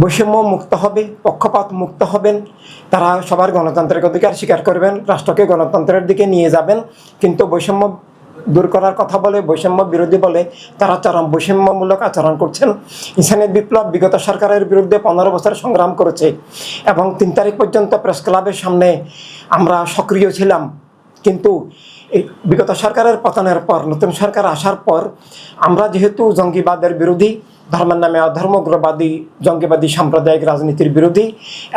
বৈষম্য মুক্ত হবে, পক্ষপাত মুক্ত হবেন। তারা সবার গণতান্ত্রিক অধিকার স্বীকার করবেন, রাষ্ট্রকে গণতন্ত্রের দিকে নিয়ে যাবেন। কিন্তু বৈষম্য দূর করার কথা বলে, বৈষম্য বিরোধী বলে তারা চরম বৈষম্যমূলক আচরণ করছেন। ইসানের বিপ্লব বিগত সরকারের বিরুদ্ধে পনেরো বছর সংগ্রাম করেছে এবং তিন তারিখ পর্যন্ত প্রেস ক্লাবের সামনে আমরা সক্রিয় ছিলাম। কিন্তু বিগত সরকারের পতনের পর, নতুন সরকার আসার পর আমরা যেহেতু জঙ্গিবাদের বিরোধী ধর্মের নামে অধর্মগ্রবাদী জঙ্গিবাদী, সাম্প্রদায়িক রাজনীতির বিরোধী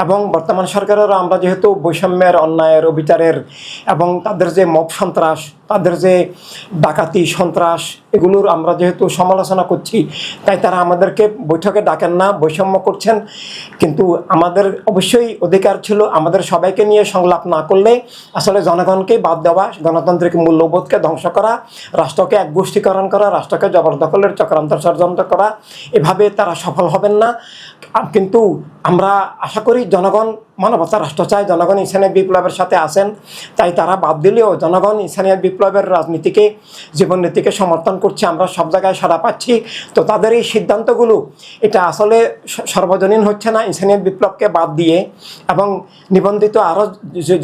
এবং বর্তমান সরকারেরও আমরা যেহেতু বৈষম্যের, অন্যায়ের, অবিচারের এবং তাদের যে মব সন্ত্রাস, তাদের যে ডাকাতি সন্ত্রাস, এগুলোর আমরা যেহেতু সমালোচনা করছি, তাই তারা আমাদেরকে বৈঠকে ডাকেন না, বৈষম্য করছেন। কিন্তু আমাদের অবশ্যই অধিকার ছিল আমাদের সবাইকে নিয়ে সংলাপ না করলে আসলে জনগণকে বাদ দেওয়া, গণতান্ত্রিক মূল্যবোধকে ধ্বংস করা, রাষ্ট্রকে একগোষ্ঠীকরণ করা, রাষ্ট্রকে জবরদখলের চক্রান্ত ষড়যন্ত্র করা এভাবে তারা সফল হবেন না। কিন্তু আমরা আশা করি জনগণ মানবতা রাষ্ট্র চায় জনগণ ইসানিয়াত বিপ্লবের সাথে আছেন, তাই তারা বাদ দিলেও জনগণ ইসানিয়াত বিপ্লবের রাজনীতিকে জীবননীতিকে সমর্থন করছে, আমরা সব জায়গায় সাড়া পাচ্ছি। তো তাদের এই সিদ্ধান্তগুলো, এটা আসলে সর্বজনীন হচ্ছে না ইসানিয়াত বিপ্লবকে বাদ দিয়ে এবং নিবন্ধিত আরও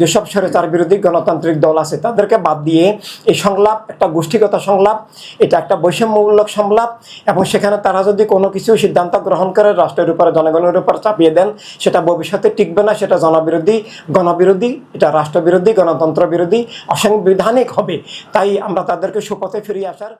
যেসব স্বৈরাচার বিরোধী গণতান্ত্রিক দল আছে, তাদেরকে বাদ দিয়ে এই সংলাপ, একটা গোষ্ঠীগত সংলাপ, এটা একটা বৈষম্যমূলক সংলাপ এবং সেখানে তারা যদি কোনো কিছু সিদ্ধান্ত গ্রহণ করে, রাষ্ট্রের উপরে, জনগণের উপর চাপিয়ে দেন, সেটা ভবিষ্যতে টিকবে না সেটা জনবিরোধী, গণবিরোধী, এটা রাষ্ট্রবিরোধী গণতন্ত্র বিরোধী অসাংবিধানিক হবে। তাই আমরা তাদেরকে সুপথে ফিরিয়ে আসার